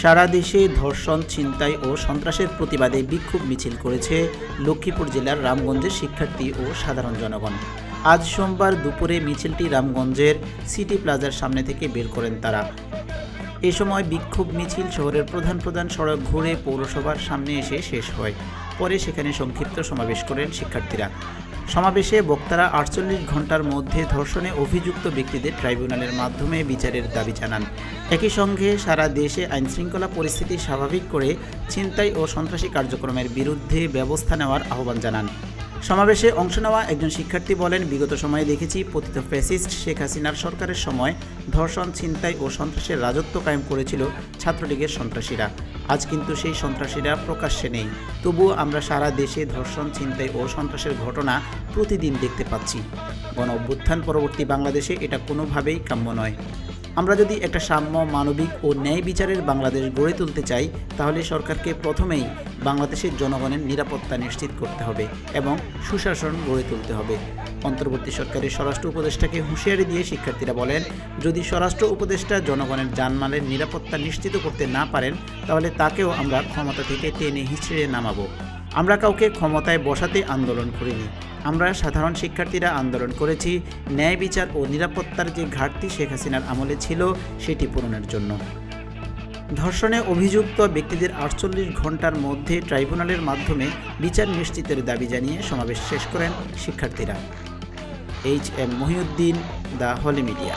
সারা দেশে ধর্ষণ, ছিনতাই ও সন্ত্রাসের প্রতিবাদে বিক্ষোভ মিছিল করেছে লক্ষ্মীপুর জেলার রামগঞ্জের শিক্ষার্থী ও সাধারণ জনগণ। আজ সোমবার দুপুরে মিছিলটি রামগঞ্জের সিটি প্লাজার সামনে থেকে বের করেন তারা। এ সময় বিক্ষোভ মিছিল শহরের প্রধান প্রধান সড়ক ঘুরে পৌরসভার সামনে এসে শেষ হয়। পরে সেখানে সংক্ষিপ্ত সমাবেশ করেন শিক্ষার্থীরা। সমাবেশে বক্তারা আটচল্লিশ ঘণ্টার মধ্যে ধর্ষণে অভিযুক্ত ব্যক্তিদের ট্রাইব্যুনালের মাধ্যমে বিচারের দাবি জানান। একই সঙ্গে সারা দেশে আইনশৃঙ্খলা পরিস্থিতি স্বাভাবিক করে ছিনতাই ও সন্ত্রাসী কার্যক্রমের বিরুদ্ধে ব্যবস্থা নেওয়ার আহ্বান জানান। সমাবেশে অংশ নেওয়া একজন শিক্ষার্থী বলেন, বিগত সময়ে দেখেছি পতিত ফ্যাসিস্ট শেখ হাসিনার সরকারের সময় ধর্ষণ, ছিনতাই ও সন্ত্রাসের রাজত্ব কায়েম করেছিল ছাত্রলীগের সন্ত্রাসীরা। আজ কিন্তু সেই সন্ত্রাসীরা প্রকাশ্যে নেই। তবুও আমরা সারা দেশে ধর্ষণ, ছিনতাই ও সন্ত্রাসের ঘটনা প্রতিদিন দেখতে পাচ্ছি। গণ অভ্যুত্থান পরবর্তী বাংলাদেশে এটা কোনোভাবেই কাম্য নয়। আমরা যদি একটা সাম্য, মানবিক ও ন্যায় বিচারের বাংলাদেশ গড়ে তুলতে চাই, তাহলে সরকারকে প্রথমেই বাংলাদেশের জনগণের নিরাপত্তা নিশ্চিত করতে হবে এবং সুশাসন গড়ে তুলতে হবে। অন্তর্বর্তী সরকারের স্বরাষ্ট্র উপদেষ্টাকে হুঁশিয়ারি দিয়ে শিক্ষার্থীরা বলেন, যদি স্বরাষ্ট্র উপদেষ্টা জনগণের জানমালের নিরাপত্তা নিশ্চিত করতে না পারেন, তাহলে তাকেও আমরা ক্ষমতা থেকে টেনে হিচড়ে নামাবো। আমরা কাউকে ক্ষমতায় বসাতে আন্দোলন করিনি। আমরা সাধারণ শিক্ষার্থীরা আন্দোলন করেছি। ন্যায় বিচার ও নিরাপত্তার যে ঘাটতি শেখ হাসিনার আমলে ছিল, সেটি পূরণের জন্য। ধর্ষণে অভিযুক্ত ব্যক্তিদের আটচল্লিশ ঘণ্টার মধ্যে ট্রাইব্যুনালের মাধ্যমে বিচার নিশ্চিতের দাবি জানিয়ে সমাবেশ শেষ করেন শিক্ষার্থীরা। H M Mohiuddin the holy media